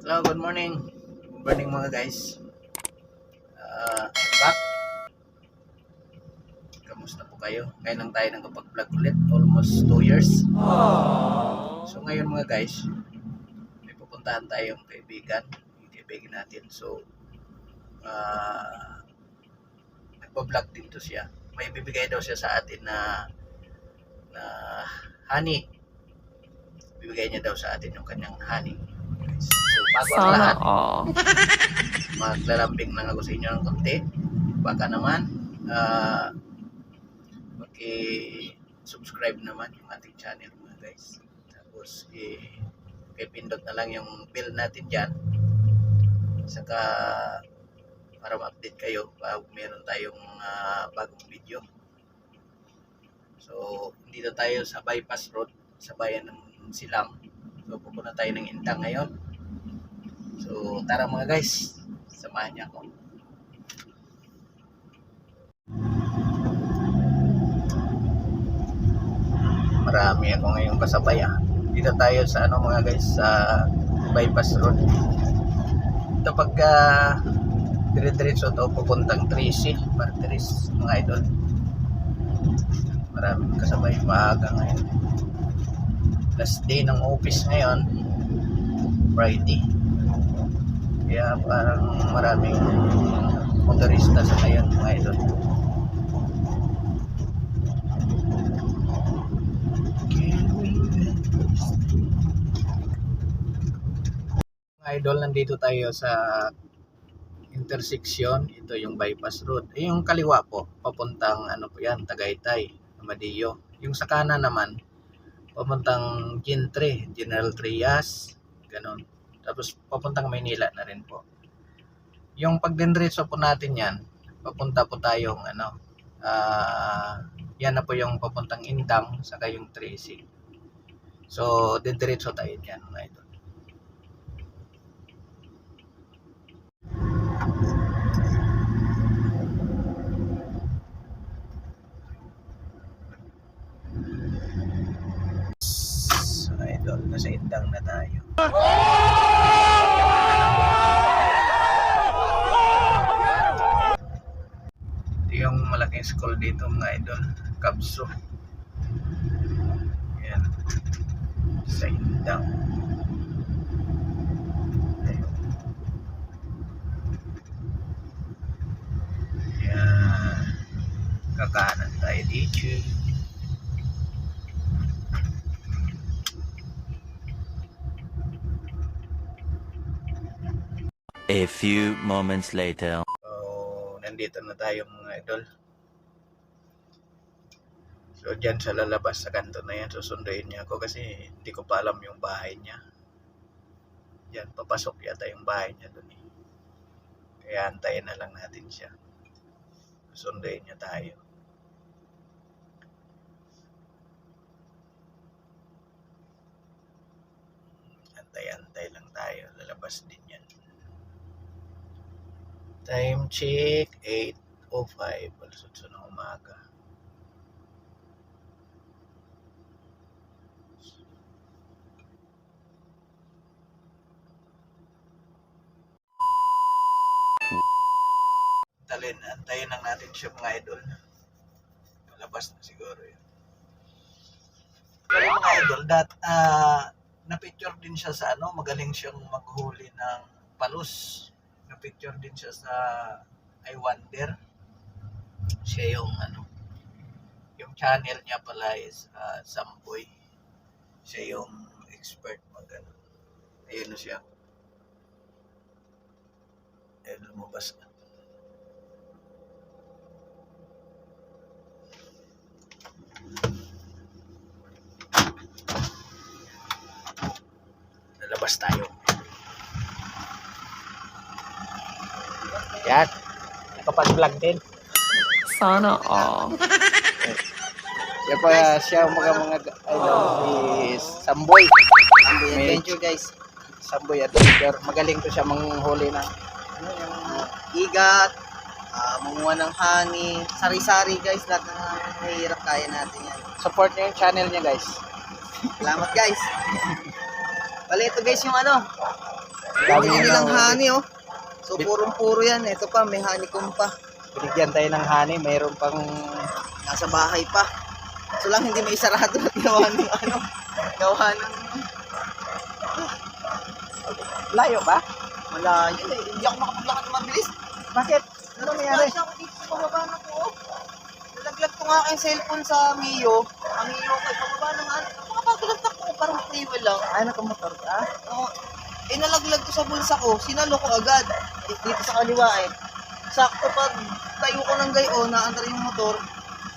Hello, good morning. Good morning mga guys. Uh, I'm back. Kamusta po kayo? Ngayon lang tayo nakapag-vlog ulit. Almost 2 years. So ngayon mga guys, may pupuntahan tayong kaibigan. Yung kaibigan natin. So, uh, nagpa-vlog din to siya. May bibigay daw siya sa atin na na honey. Bibigay niya daw sa atin yung kanyang honey. Bago ang Sana lahat, all. maglalambing lang ako sa inyo ng konti. Baka naman, uh, subscribe naman yung ating channel mga guys. Tapos, eh, kay pindot na lang yung bill natin dyan. Saka, para ma-update kayo pag meron tayong ah, bagong video. So, dito tayo sa bypass road sa bayan ng Silang. So, pupunta tayo ng Indang ngayon. So, tara mga guys, samahan niya ako. Marami ako ngayong kasabay ah. Dito tayo sa ano mga guys, sa bypass road. Ito pagka dire-diretso to pupuntang 3C, Martiris, mga idol. Maraming kasabay maaga ngayon. Last day ng office ngayon, Friday. Kaya parang maraming motorista sa ngayon mga idol. Mga idol, nandito tayo sa intersection. Ito yung bypass road. Eh, yung kaliwa po, papuntang ano po yan, Tagaytay, Amadillo. Yung sa kanan naman, papuntang Gintre, General Trias, ganun. Tapos papuntang Maynila na rin po. Yung pagdendretso po natin yan, papunta po tayong ano, ah yan na po yung papuntang Indang, saka yung Tracy. So, didiretso tayo dyan mga idol. Idol, nasa Indang na tayo. Malaking school dito mga idol. Kabso. Yan. Sa Indang. Ayun. Yan. Kakanan tayo dito. A few moments later. So, nandito na tayo mga idol. So, dyan sa lalabas sa kanto na yan, susunduin niya ako kasi hindi ko pa alam yung bahay niya. Yan, papasok yata yung bahay niya doon eh. Kaya antayin na lang natin siya. Susunduin niya tayo. Antay-antay lang tayo. Lalabas din yan. Time check, 8.05. Alas 8 ng umaga. Antayin lang natin siya mga idol. Palabas na siguro yun. Pero mga idol, that, ah, na-picture din siya sa ano, magaling siyang maghuli ng palus na-picture din siya sa I Wonder. Siya yung ano, yung channel niya pala is uh, Samboy. Siya yung expert mag ano. Ayun na siya. Ayun, lumabas na. Lalabas tayo. Yan. Nakapag-vlog din. Sana all. Yan pa siya mga mga ano, si Samboy. Samboy May- Adventure guys. Samboy Adventure. Magaling to siya manghuli ng Ano yung igat, ah, manguha ng honey, sari-sari guys, lahat ng mahirap kaya natin yan. support niyo yung channel niya guys. Salamat guys. Bali ito guys yung ano, Dami nilang honey, oh. So, purong-puro yan. Ito pa, may honeycomb pa. Binigyan tayo ng honey, mayroon pang Nasa bahay pa. So lang, hindi may sarado at gawa ng ano. Gawa ng layo ba? malayo. Eh. Hindi ako makapaglakad mabilis. Bakit? Ano nangyari? Nagpaplasya ako dito pababa na to. oh. Nalaglag ko nga aking cellphone sa Mio. Ang Mio ko, pababa naman. Makapagulog ko, parang freewheel lang. Ay, nakamotor ka? Oo. Eh, nalaglag ko sa bulsa ko. Sinalo ko agad. Eh, Dito sa kaliwa eh. Sakto pag tayo ko ng gayo, naandar yung motor.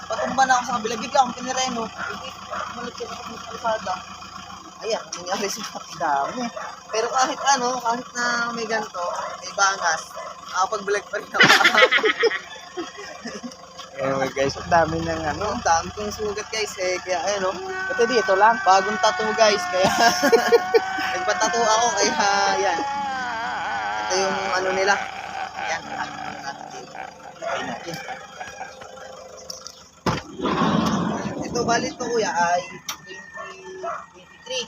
Patumba na ako sa kabila. Bigla akong pinireno. Malaglag ako sa kalsada. Ayan, ang nangyari sa dami. Pero kahit ano, kahit na may ganito, may bangas, nakapag-vlog pa rin ako. Eh, guys, ang dami ng ano. Ang dami kong sugat guys eh. Kaya ayun oh. Ito dito lang. Bagong tattoo guys. Kaya nagpatattoo ako. Kaya yan. Ito yung ano nila. Yan. Ayun. Ito bali ito kuya ay 20, 23.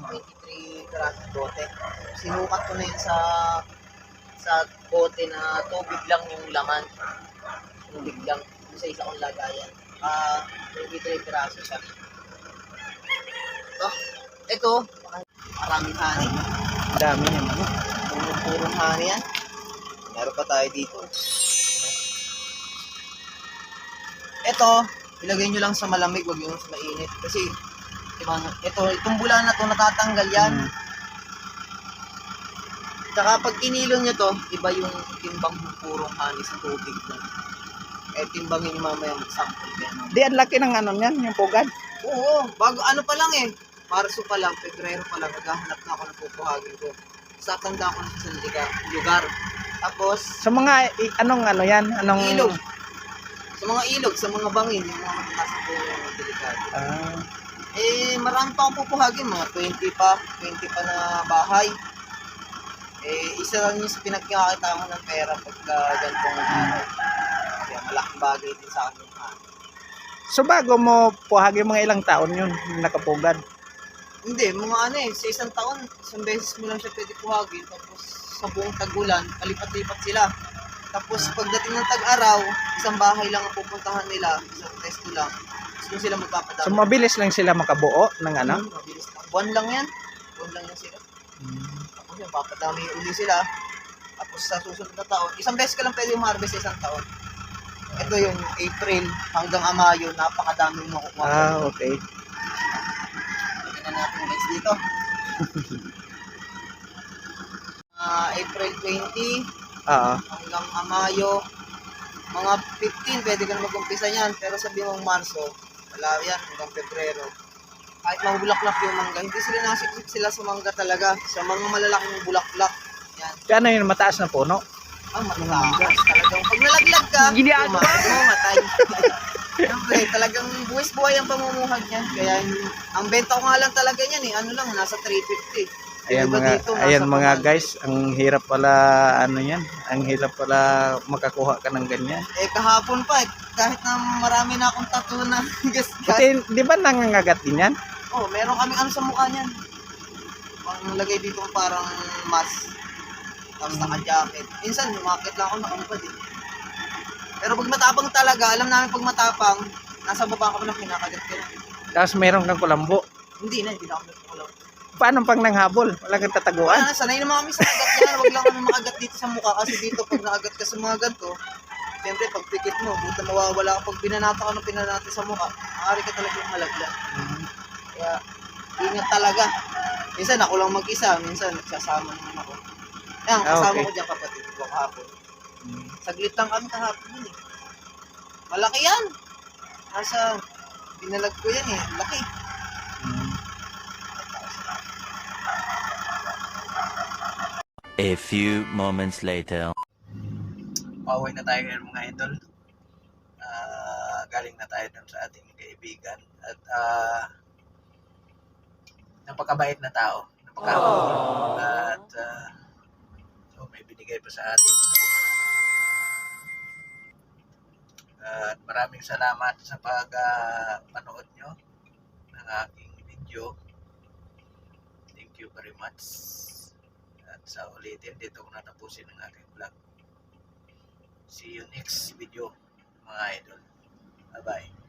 23 karatong bote. Sinukat ko na yun sa sa bote na tubig lang yung laman. Tubig lang sa isa kong lagayan. Ah, 23 piraso siya. Ito, ito, maraming honey. Ang dami ng ano. Purong purong honey yan. Meron pa tayo dito. Ito, ilagay nyo lang sa malamig, wag yung sa mainit. Kasi, diba, ito, itong bula na to, natatanggal yan. Mm. Tsaka pag kinilo nyo to, iba yung timbang ng purong honey sa tubig lang. Eh, timbangin mamaya mag-sample kayo. Di, ang laki ng ano niyan, yung pugad. Oo, bago ano pa lang eh. Marso pa lang, Pebrero pa lang, naghahanap na ako ng pupuhagin ko. Sa tanda ko sa lugar. lugar. Tapos, Sa mga, i- anong ano yan? Anong... ilog. Sa mga ilog, sa mga bangin, yung mga mataas po yung delikado. Ah, Eh, marami pa akong pupuhagin, mga 20 pa, 20 pa na bahay. Eh, isa lang yung sa pinagkakita ko ng pera pagka ganitong araw. Malaking bagay din sa akin. yung so bago mo puhagi mga ilang taon yun, nakapugad. Hindi, mga ano eh, sa isang taon, isang beses mo lang siya pwede puhagin. Tapos sa buong tagulan, palipat-lipat sila. Tapos pagdating ng tag-araw, isang bahay lang ang pupuntahan nila, isang testo lang. Tapos doon sila magpapadami. So mabilis lang sila makabuo ng ano? Hmm, mabilis lang. Buwan lang yan. Buwan lang yan sila. Tapos yun, papadami uli sila. Tapos sa susunod na taon, isang beses ka lang pwede yung-harvest sa isang taon. Ito yung April hanggang Amayo, napakadami yung makukuha. Ah, okay. Tingnan natin guys dito. Ah, April 20 Oo. hanggang Amayo. Mga 15 pwede ka na mag-umpisa niyan. Pero sabi mong Marso, wala yan hanggang Pebrero. Kahit mabulaklak yung mangga, hindi sila nasiksik sila sa mangga talaga. Sa mga malalaking bulaklak. Yan. Kano yun, mataas na puno? Ang mataas. Nalaglag ka, Ginagawa mamatay. Siyempre, talagang buwis buhay ang pamumuhag niyan. Kaya ang benta ko nga lang talaga niyan eh, ano lang, nasa 350. Ayan Iba mga, dito, ayan mga guys, ang hirap pala, ano yan, ang hirap pala makakuha ka ng ganyan. Eh, kahapon pa, eh, kahit na marami na akong tattoo na gas Kasi, di ba nangangagat din yan? Oh, meron kami ano sa mukha niyan. Pang lagay dito parang mask. Tapos naka-jacket. Minsan, umakit lang ako, nakamupad eh. Pero pag matapang talaga, alam namin pag matapang, nasa baba ka pa lang kinakagat ka na. Tapos meron kang kulambo. Hindi na, hindi na ako nagkukulang. Paano pang nanghabol? Wala kang Wala tataguan? na, sanay naman kami sa agat yan. Huwag lang kami makagat dito sa mukha kasi dito pag naagat ka sa mga ganito, siyempre pag pikit mo, buta mawawala ka pag binanata ka ng pinanata sa mukha, maaari ka talaga yung malaglag. Kaya, ingat talaga. Minsan ako lang mag-isa, minsan nagsasama naman ako. Ayan, Ah, kasama okay. ko dyan kapatid ko kahapon. Saglit lang kami kahapon yun eh. Malaki yan. Nasa, binalag ko yan eh. Laki. A few moments later. Pauwi na tayo ngayon mga idol. Ah, galing na tayo dun sa ating kaibigan. At ah, napakabait na tao. Napakabait. At ah, so may binigay pa sa atin. At maraming salamat sa pag-panood nyo ng aking video. Thank you very much. Sa ulitin, dito ko natapusin ang aking vlog. See you next video, mga idol. Bye-bye.